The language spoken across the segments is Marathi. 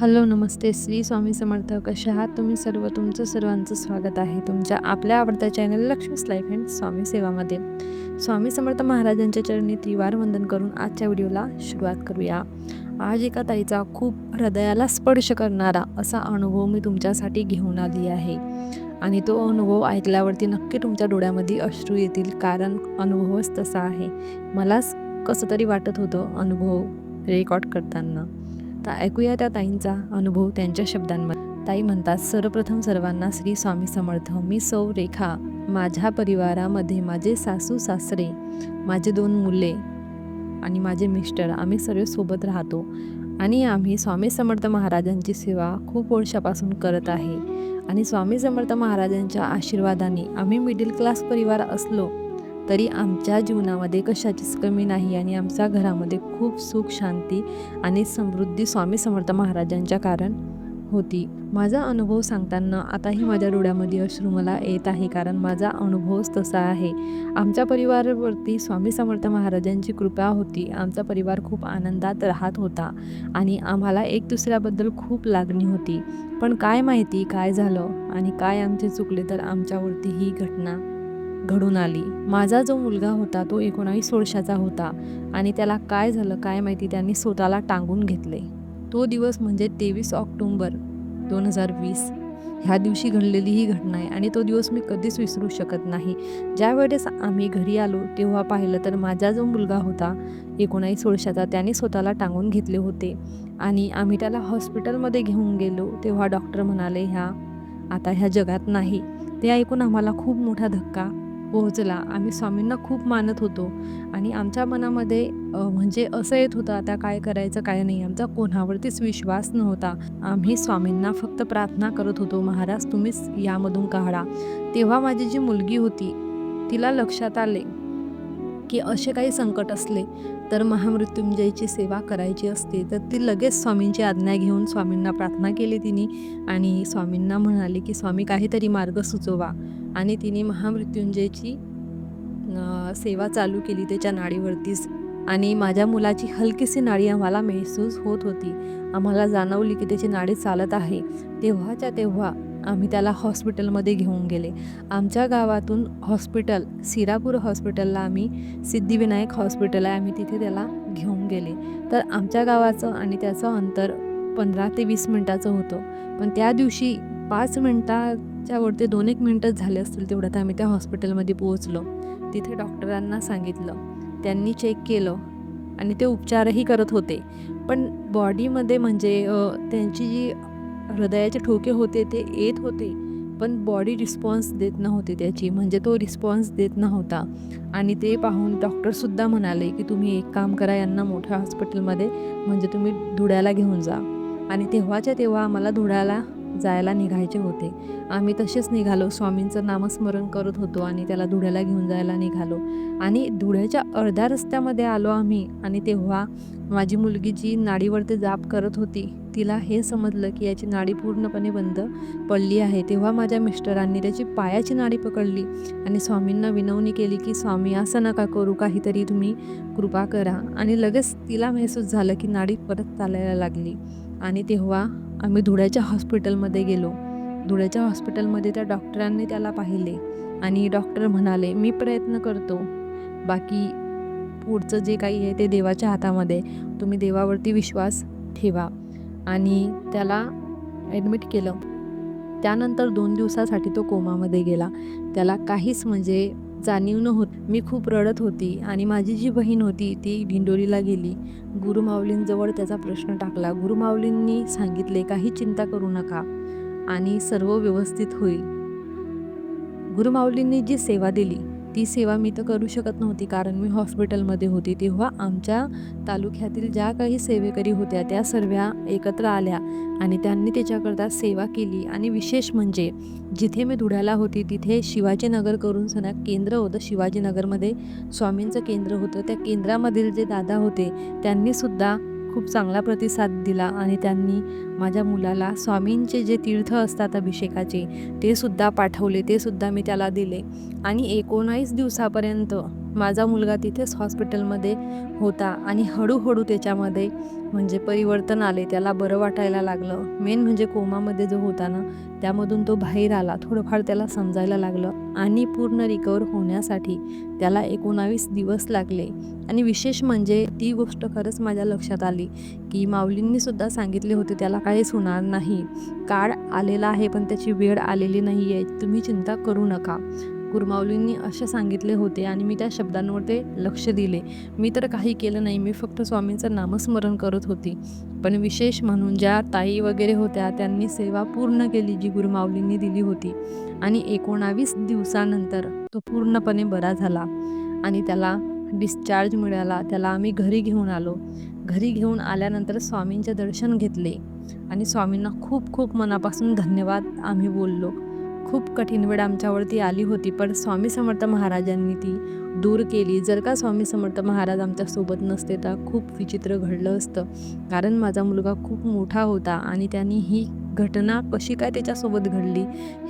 हॅलो नमस्ते. श्री स्वामी समर्थ कशा आहात? तुम्ही सर्व तुमचं सर्वांचं स्वागत आहे तुमच्या आपल्या आवडत्या channel Lakshmi's life and Swami सेवामध्ये. स्वामी समर्थ महाराजांच्या चरणी त्रिवार वंदन करून आजच्या व्हिडिओला सुरुवात करूया. आज एका ताईचा खूप हृदयाला स्पर्श करणारा असा अनुभव मी तुमच्यासाठी घेऊन आली आहे. आणि तो अनुभव ऐकल्यावरती नक्की तुमच्या डोळ्यामध्ये अश्रू येतील कारण अनुभवच तसा आहे. मलाच कसं तरी वाटत होतं अनुभव रेकॉर्ड करताना. तर ऐकूया त्या ताईंचा अनुभव त्यांच्या शब्दांमध्ये. ताई म्हणतात सर्वप्रथम सर्वांना श्री स्वामी समर्थ मी सौ रेखा माझ्या परिवारामध्ये माझे सासू सासरे माझे दोन मुले आणि माझे मिस्टर आम्ही सर्व सोबत राहतो आणि आम्ही स्वामी समर्थ महाराजांची सेवा खूप वर्षापासून करत आहे आणि स्वामी समर्थ महाराजांच्या आशीर्वादाने आम्ही मिडल क्लास परिवार असलो तरी आमच्या जीवनामध्ये कशाचीच कमी नाही आणि आमच्या घरामध्ये खूप सुख शांती आणि समृद्धी स्वामी समर्थ महाराजांच्या कारण होती. माझा अनुभव सांगताना आताही माझ्या डोळ्यामध्ये अश्रू मला येत आहे कारण माझा अनुभवच तसा आहे. आमच्या परिवारावरती स्वामी समर्थ महाराजांची कृपा होती. आमचा परिवार खूप आनंदात राहत होता आणि आम्हाला एक दुसऱ्याबद्दल खूप लागणी होती. पण काय माहिती काय झालं आणि काय आमचे चुकले तर आमच्यावरती ही घटना घडून आली. माझा जो मुलगा होता तो एकोणावीस वर्षाचा होता आणि त्याला काय झालं काय माहिती त्यांनी स्वतःला टांगून घेतले. तो दिवस म्हणजे तेवीस ऑक्टोंबर दोन हजार वीस. ह्या दिवशी घडलेली ही घटना आहे आणि तो दिवस मी कधीच विसरू शकत नाही. ज्या वेळेस आम्ही घरी आलो तेव्हा पाहिलं तर माझा जो मुलगा होता एकोणावीस वर्षाचा त्याने स्वतःला टांगून घेतले होते आणि आम्ही त्याला हॉस्पिटलमध्ये घेऊन गेलो. तेव्हा डॉक्टर म्हणाले ह्या आता ह्या जगात नाही. ते ऐकून आम्हाला खूप मोठा धक्का पोहोचला आम्ही स्वामींना खूप मानत होतो. आणि आमच्या मनामध्ये म्हणजे असं येत होतं आता काय करायचं काय नाही आमचा कोणावरतीच विश्वास नव्हता. आम्ही स्वामींना फक्त प्रार्थना करत होतो महाराज तुम्हीच यामधून काढा. तेव्हा माझी जी मुलगी होती तिला लक्षात आले की असे काही संकट असले तर महामृत्युंजयची सेवा करायची असते. तर ती लगेच स्वामींची आज्ञा घेऊन स्वामींना प्रार्थना केली तिने. आणि स्वामींना म्हणाले की स्वामी काहीतरी मार्ग सुचवा. आणि तिने महामृत्युंजयची सेवा चालू केली त्याच्या नाडीवरतीच. आणि माझ्या मुलाची हलकीशी नाडी आम्हाला महसूस होत होती. आम्हाला जाणवली की त्याची नाडी चालत आहे. तेव्हाच्या तेव्हा आम्ही त्याला हॉस्पिटलमध्ये घेऊन गेले. आमच्या गावातून हॉस्पिटल सिरापूर हॉस्पिटलला आम्ही सिद्धिविनायक हॉस्पिटल आहे आम्ही तिथे त्याला घेऊन गेले. तर आमच्या गावाचं आणि त्याचं अंतर पंधरा ते वीस मिनटाचं होतं. पण त्या दिवशी पाच मिनटाच्या वरती दोन एक मिनटंच झाले असतील तेवढ्यात आम्ही त्या हॉस्पिटलमध्ये पोहोचलो. तिथे डॉक्टरांना सांगितलं. त्यांनी चेक केलं आणि ते उपचारही करत होते. पण बॉडीमध्ये म्हणजे त्यांची जी हृदयाचे ठोके होते ते येत होते. पण बॉडी रिस्पॉन्स देत नव्हते त्याची. म्हणजे तो रिस्पॉन्स देत नव्हता. आणि ते पाहून डॉक्टरसुद्धा म्हणाले की तुम्ही एक काम करा यांना मोठ्या हॉस्पिटलमध्ये म्हणजे तुम्ही धुळ्याला घेऊन जा. आणि तेव्हाच्या तेव्हा आम्हाला धुळ्याला जायला निघायचे होते. आम्ही तसेच निघालो. स्वामींचं नामस्मरण करत होतो आणि त्याला धुळ्याला घेऊन जायला निघालो. आणि धुळ्याच्या अर्ध्या रस्त्यामध्ये आलो आम्ही आणि तेव्हा माझी मुलगी जी नाडीवरती जाप करत होती तिला हे समजलं की याची नाडी पूर्णपणे बंद पडली आहे. तेव्हा माझ्या मिस्टरांनी त्याची पायाची नाडी पकडली आणि स्वामींना विनवणी केली की स्वामी असं नका करू. काहीतरी तुम्ही कृपा करा. आणि लगेच तिला महसूस झालं की नाडी परत चालायला लागली. आणि तेव्हा आम्ही धुळ्याच्या हॉस्पिटलमध्ये गेलो. धुळ्याच्या हॉस्पिटलमध्ये त्या डॉक्टरांनी त्याला पाहिले आणि डॉक्टर म्हणाले मी प्रयत्न करतो. बाकी पुढचं जे काही आहे ते देवाच्या हातामध्ये. तुम्ही देवावरती विश्वास ठेवा. आणि त्याला ॲडमिट केलं. त्यानंतर दोन दिवसासाठी तो कोमामध्ये गेला. त्याला काहीच म्हणजे जाणीव नव्हत. मी खूप रडत होती आणि माझी जी बहीण होती ती भिंडोरीला गेली. गुरुमाऊलींजवळ त्याचा प्रश्न टाकला. गुरुमाऊलींनी सांगितले काही चिंता करू नका आणि सर्व व्यवस्थित होईल. गुरुमाऊलींनी जी सेवा दिली ती सेवा मी तर करू शकत नव्हती कारण मी हॉस्पिटलमध्ये होती. तेव्हा आमच्या तालुक्यातील ज्या काही सेवेकरी होत्या त्या सर्व एकत्र आल्या आणि त्यांनी त्याच्याकरता सेवा केली. आणि विशेष म्हणजे जिथे मी धुळ्याला होती तिथे शिवाजीनगर करून सणा केंद्र होतं. शिवाजीनगरमध्ये स्वामींचं केंद्र होतं. त्या केंद्रामधील जे दादा होते त्यांनीसुद्धा खूप चांगला प्रतिसाद दिला आणि त्यांनी माझ्या मुलाला स्वामींचे जे तीर्थ असतात अभिषेकाचे ते सुद्धा पाठवले ते सुद्धा मी त्याला दिले. आणि एकोणावीस दिवसापर्यंत माझा मुलगा तिथेच हॉस्पिटलमध्ये होता आणि हळूहळू त्याच्यामध्ये म्हणजे परिवर्तन आले. त्याला बरं वाटायला लागलं. मेन म्हणजे कोमामध्ये जो होता ना त्यामधून तो बाहेर आला. थोडंफार त्याला समजायला लागलं आणि पूर्ण रिकवर होण्यासाठी त्याला एकोणावीस दिवस लागले. आणि विशेष म्हणजे ती गोष्ट खरंच माझ्या लक्षात आली की माऊलींनीसुद्धा सांगितले होते त्याला काहीच होणार नाही. काळ आलेला आहे पण त्याची वेळ आलेली नाही आहे तुम्ही चिंता करू नका. गुरुमाऊलींनी असे सांगितले होते आणि मी त्या शब्दांवर ते लक्ष दिले. मी तर काही केलं नाही मी फक्त स्वामींचं नामस्मरण करत होती. पण विशेष म्हणून ज्या ताई वगैरे होत्या त्यांनी सेवा पूर्ण केली जी गुरुमाऊलींनी दिली होती. आणि एकोणावीस दिवसानंतर तो पूर्णपणे बरा झाला आणि त्याला डिस्चार्ज मिळाला. त्याला आम्ही घरी घेऊन आलो. घरी घेऊन आल्यानंतर स्वामींचे दर्शन घेतले आणि स्वामींना खूप खूप मनापासून धन्यवाद आम्ही बोललो. खूप कठीण वेळ आमच्यावरती आली होती पण स्वामी समर्थ महाराजांनी ती दूर केली. जर का स्वामी समर्थ महाराज आमच्यासोबत नसते तर खूप विचित्र घडलं असतं. कारण माझा मुलगा खूप मोठा होता आणि त्यांनी ही घटना कशी काय त्याच्यासोबत घडली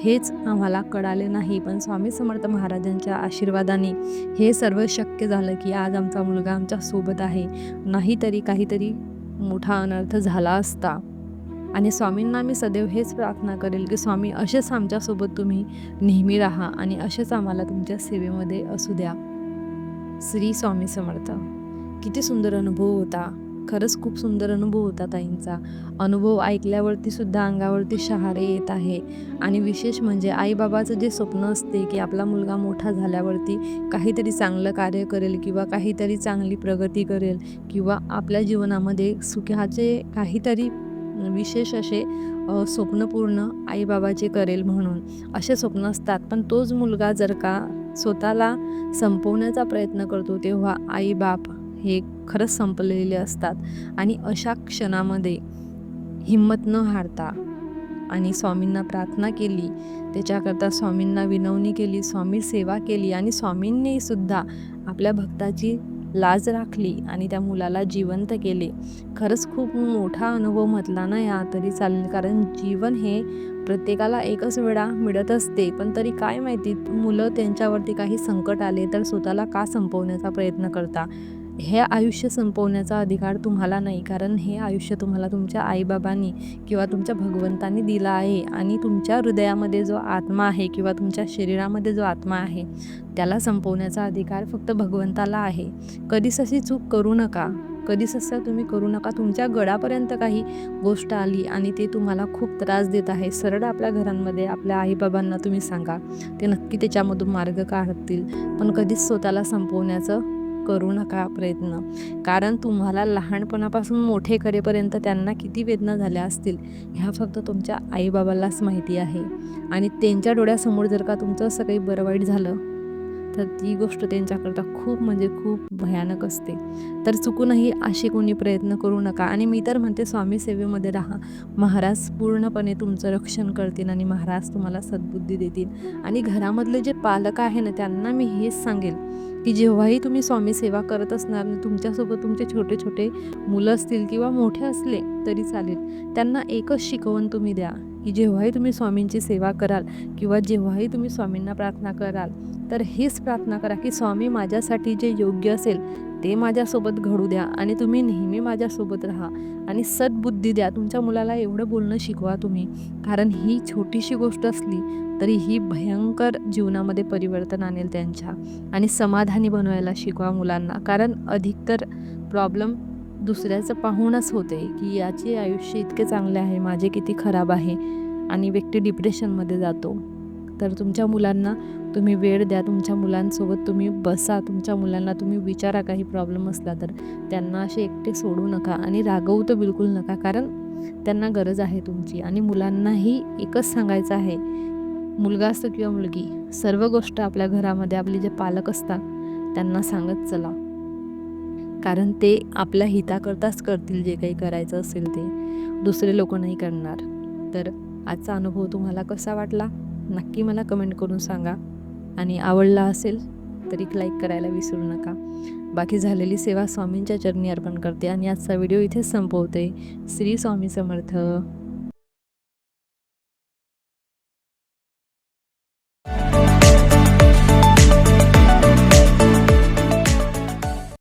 हेच आम्हाला कळाले नाही. पण स्वामी समर्थ महाराजांच्या आशीर्वादाने हे सर्व शक्य झालं की आज आमचा मुलगा आमच्यासोबत आहे. नाहीतरी काहीतरी मोठा अनर्थ झाला असता. आणि स्वामींना मी सदैव हेच प्रार्थना करेल की स्वामी असेच आमच्यासोबत तुम्ही नेहमी राहा आणि असेच आम्हाला तुमच्या सेवेमध्ये असू द्या. श्री स्वामी समर्थ. किती सुंदर अनुभव होता. खरंच खूप सुंदर अनुभव होता ताईंचा. अनुभव ऐकल्यावरती सुद्धा अंगावरती शहारे येत आहे. आणि विशेष म्हणजे आईबाबाचं जे स्वप्न असते की आपला मुलगा मोठा झाल्यावरती काहीतरी चांगलं कार्य करेल किंवा काहीतरी चांगली प्रगती करेल किंवा आपल्या जीवनामध्ये सुखाचे काहीतरी विशेष असे स्वप्नपूर्ण स्वप्न पूर्ण आईबाबाचे करेल म्हणून. असे स्वप्न असतात. पण तोच मुलगा जर का स्वतःला संपवण्याचा प्रयत्न करतो तेव्हा आईबाप हे खरंच संपलेले असतात. आणि अशा क्षणामध्ये हिंमत न हारता आणि स्वामींना प्रार्थना केली त्याच्याकरता स्वामींना विनवणी केली स्वामी सेवा केली आणि स्वामींनीसुद्धा आपल्या भक्ताची लाज राखली आणि त्या मुलाला जिवंत केले. खरंच खूप मोठा अनुभव म्हटला ना या तरी चालेल कारण जीवन हे प्रत्येकाला एकच वेळा मिळत असते. पण तरी काय माहिती मुलं त्यांच्यावरती काही संकट आले तर स्वतःला का संपवण्याचा प्रयत्न करता? हे आयुष्य संपवण्याचा अधिकार तुम्हाला नाही कारण हे आयुष्य तुम्हाला तुमच्या आईबाबांनी किंवा तुमच्या भगवंतांनी दिलं आहे आणि तुमच्या हृदयामध्ये जो आत्मा आहे किंवा तुमच्या शरीरामध्ये जो आत्मा आहे त्याला संपवण्याचा अधिकार फक्त भगवंताला आहे. कधीच अशी चूक करू नका. कधीच असं तुम्ही करू नका. तुमच्या गळापर्यंत काही गोष्ट आली आणि ते तुम्हाला खूप त्रास देत आहे. सरळ आपल्या घरांमध्ये आपल्या आईबाबांना तुम्ही सांगा. ते नक्की त्याच्यामधून मार्ग काढतील. पण कधीच स्वतःला संपवण्याचं करू नका प्रयत्न. कारण तुम्हाला लहानपणापासून मोठे करेपर्यंत त्यांना किती वेदना झाल्या असतील ह्या फक्त तुमच्या आईबाबालाच माहिती आहे. आणि त्यांच्या डोळ्यासमोर जर का तुमचं असं काही बरं वाईट झालं तर ती गोष्ट त्यांच्याकरता खूप म्हणजे खूप भयानक असते. तर चुकूनही असे कोणी प्रयत्न करू नका. आणि मी तर म्हणते स्वामी सेवेमध्ये राहा. महाराज पूर्णपणे तुमचं रक्षण करतील आणि महाराज तुम्हाला सद्बुद्धी देतील. आणि घरामधले जे पालक आहे ना त्यांना मी हेच सांगेल. की जेव्हाही तुम्ही स्वामी सेवा करत असणार तुमच्यासोबत तुमचे छोटे छोटे मुलं असतील किंवा मोठे असले तरी चालेल त्यांना एकच शिकवण तुम्ही द्या की जेव्हाही तुम्ही स्वामींची सेवा कराल किंवा जेव्हाही तुम्ही स्वामींना प्रार्थना कराल तर हीच प्रार्थना करा की स्वामी माझ्यासाठी जे योग्य असेल ते माझ्यासोबत घडू द्या आणि तुम्ही नेहमी माझ्यासोबत राहा आणि सद्बुद्धी द्या. तुमच्या मुलाला एवढं बोलणं शिकवा तुम्ही. कारण ही छोटीशी गोष्ट असली तरी ही भयंकर जीवनामध्ये परिवर्तन आणेल त्यांच्या. आणि समाधानी बनवायला शिकवा मुलांना. कारण अधिकतर प्रॉब्लेम दुसऱ्याचं पाहूनच होते की याचे आयुष्य इतके चांगले आहे माझे किती खराब आहे आणि व्यक्ती डिप्रेशनमध्ये जातो. तर तुमच्या मुलांना तुम्ही वेळ द्या तुमच्या मुलांसोबत तुम्ही बसा तुमच्या मुलांना तुम्ही विचारा काही प्रॉब्लेम असला तर. त्यांना असे एकटे सोडू नका आणि रागवू तर बिलकुल नका कारण त्यांना गरज आहे तुमची आणि मुलांनाही एकच सांगायचं आहे. मुलगा असतो किंवा मुलगी सर्व गोष्ट आपल्या घरामध्ये आपले जे पालक असतात त्यांना सांगत चला. कारण ते आपल्या हिताकरताच करतील जे काही करायचं असेल ते. दुसरे लोक नाही करणार. तर आजचा अनुभव तुम्हाला कसा वाटला? नक्की मला कमेंट करून सांगा. आणि आवडला असेल तर एक लाईक करायला विसरू नका. बाकी झालेली सेवा स्वामींच्या चरणी अर्पण करते आणि आजचा व्हिडिओ इथेच संपवते. श्री स्वामी समर्थ.